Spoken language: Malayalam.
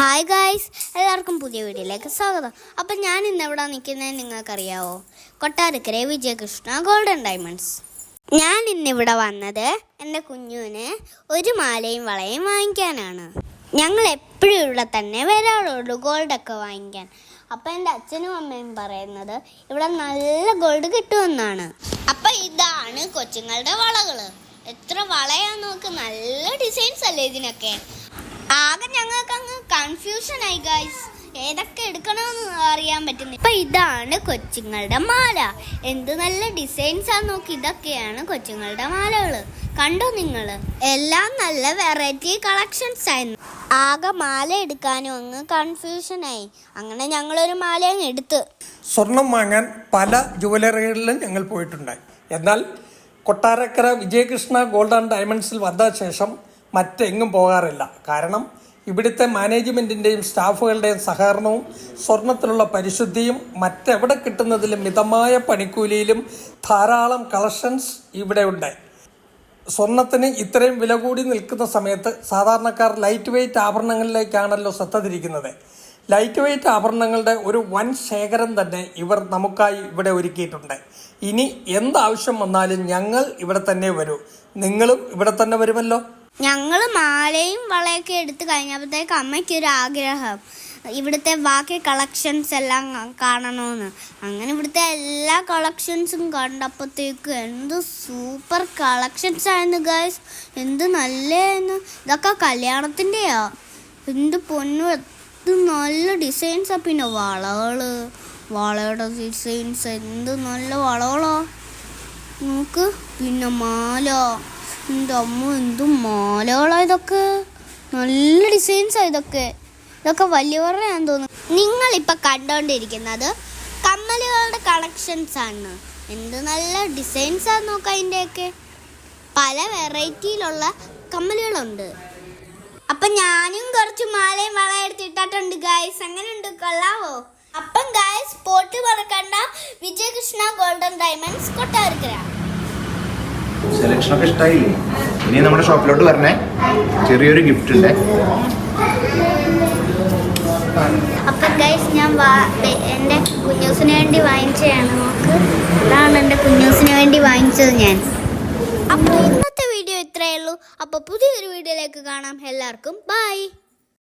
ഹായ് ഗായ്സ് എല്ലാവർക്കും പുതിയ വീഡിയോയിലേക്ക് സ്വാഗതം. അപ്പം ഞാൻ ഇന്ന് എവിടെ നിൽക്കുന്നത് നിങ്ങൾക്കറിയാവോ? കൊട്ടാരക്കര വിജയകൃഷ്ണ ഗോൾഡൻ ഡയമണ്ട്സ് ഞാൻ ഇന്നിവിടെ വന്നത് എന്റെ കുഞ്ഞുവിന് ഒരു മാലയും വളയും വാങ്ങിക്കാനാണ്. ഞങ്ങൾ എപ്പോഴും ഇവിടെ തന്നെ വരാറുള്ളൂ ഗോൾഡൊക്കെ വാങ്ങിക്കാൻ. അപ്പം എന്റെ അച്ഛനും അമ്മയും പറയുന്നത് ഇവിടെ നല്ല ഗോൾഡ് കിട്ടുമെന്നാണ്. അപ്പം ഇതാണ് കൊച്ചുങ്ങളുടെ വളകൾ എത്ര വളയാന്ന് നോക്ക് നല്ല ഡിസൈൻസ് അല്ലേ ഇതിനൊക്കെ. ആകെ ഞങ്ങൾക്ക് അങ്ങ് കൺഫ്യൂഷൻ ആയി ഗൈസ് ഏതൊക്കെ എടുക്കണമെന്ന് അറിയാൻ പറ്റുന്നില്ല. ഇപ്പൊ ഇതാണ് കൊച്ചുങ്ങളുടെ മാല. എന്ത് നല്ല ഡിസൈൻസ് ആണ് നോക്കി. ഇതൊക്കെയാണ് കൊച്ചുങ്ങളുടെ മാലകൾ. കണ്ടോ നിങ്ങൾ? എല്ലാം നല്ല വെറൈറ്റി കളക്ഷൻസ് ആയിരുന്നു. ആകെ മാല എടുക്കാനും അങ്ങ് കൺഫ്യൂഷൻ ആയി. അങ്ങനെ ഞങ്ങളൊരു മാല അങ്ങ് എടുത്ത്. സ്വർണം വാങ്ങാൻ പല ജുവലറികളിലും ഞങ്ങൾ പോയിട്ടുണ്ട് എന്നാൽ കൊട്ടാരക്കര വിജയകൃഷ്ണ ഗോൾഡ് ആൻഡ് ഡയമണ്ട്സിൽ വന്ന ശേഷം മറ്റെങ്ങും പോകാറില്ല. കാരണം ഇവിടുത്തെ മാനേജ്മെന്റിന്റെയും സ്റ്റാഫുകളുടെയും സഹകരണവും സ്വർണത്തിലുള്ള പരിശുദ്ധിയും മറ്റെവിടെ കിട്ടുന്നതിലും മിതമായ പണിക്കൂലിയിലും ധാരാളം കളക്ഷൻസ് ഇവിടെ ഉണ്ട്. സ്വർണത്തിന് ഇത്രയും വില കൂടി നിൽക്കുന്ന സമയത്ത് സാധാരണക്കാർ ലൈറ്റ് വെയ്റ്റ് ആഭരണങ്ങളിലേക്കാണല്ലോ ശ്രദ്ധ തിരിക്കുന്നത്. ലൈറ്റ് വെയ്റ്റ് ആഭരണങ്ങളുടെ ഒരു വൻ ശേഖരം തന്നെ ഇവർ നമുക്കായി ഇവിടെ ഒരുക്കിയിട്ടുണ്ട്. ഇനി എന്താവശ്യം വന്നാലും ഞങ്ങൾ ഇവിടെ തന്നെ വരൂ. നിങ്ങളും ഇവിടെ തന്നെ വരുമല്ലോ. ഞങ്ങൾ മാലയും വളയൊക്കെ എടുത്തു കഴിഞ്ഞപ്പോഴത്തേക്ക് അമ്മയ്ക്ക് ഒരു ആഗ്രഹം. ഇവിടുത്തെ ബാക്കി കളക്ഷൻസ് എല്ലാം കാണണമെന്ന് അങ്ങനെ ഇവിടുത്തെ എല്ലാ കളക്ഷൻസും കണ്ടപ്പോഴത്തേക്ക് എന്ത് സൂപ്പർ കളക്ഷൻസ് ആയിരുന്നു ഗൈസ് എന്ത് നല്ലതായിരുന്നു ഇതൊക്കെ കല്യാണത്തിന്റെയാ എന്ത് പൊന്നു. എന്ത് നല്ല ഡിസൈൻസാണ് പിന്നെ വളകൾ. വളയുടെ ഡിസൈൻസ് എന്ത് നല്ല വളകളാ. നോക്ക്. പിന്നെ മാല. എന്റെ അമ്മ എന്ത് മാലകളാ ഇതൊക്കെ. നല്ല ഡിസൈൻസാ ഇതൊക്കെ. ഇതൊക്കെ വലിയവരുടെ ഞാൻ തോന്നുന്നു. നിങ്ങൾ നിങ്ങളിപ്പോൾ കണ്ടുകൊണ്ടിരിക്കുന്നത് കമ്മലുകളുടെ കളക്ഷൻസ് ആണ്. എന്ത് നല്ല ഡിസൈൻസ് ആണ് നോക്കാം അതിന്റെയൊക്കെ പല വെറൈറ്റിയിലുള്ള കമ്മലുകളുണ്ട്. അപ്പൊ ഞാനും കുറച്ച് മാലയും വള എടുത്തിട്ടിട്ടുണ്ട് ഗായ്സ് അങ്ങനെയുണ്ട് കൊള്ളാവോ? അപ്പം ഗായ്സ് പോട്ട് പറക്കണ്ട Vijayakrishna golden diamonds Kottarakkara. Selection ഒക്കെ ഇഷ്ടമായില്ലേ ഇനി നമ്മുടെ ഷോപ്പിലോട്ട് വരണേ. ചെറിയൊരു ഗിഫ്റ്റ് ഉണ്ട്. അപ്പം ഞാൻ എന്റെ വേണ്ടി നോക്ക് ഇതാണ് എന്റെ വേണ്ടി ഞാൻ. അപ്പോൾ ഇന്നത്തെ വീഡിയോ ഇത്രയേ ഉള്ളൂ. അപ്പോൾ പുതിയൊരു വീഡിയോയിലേക്ക് കാണാം. എല്ലാവർക്കും ബൈ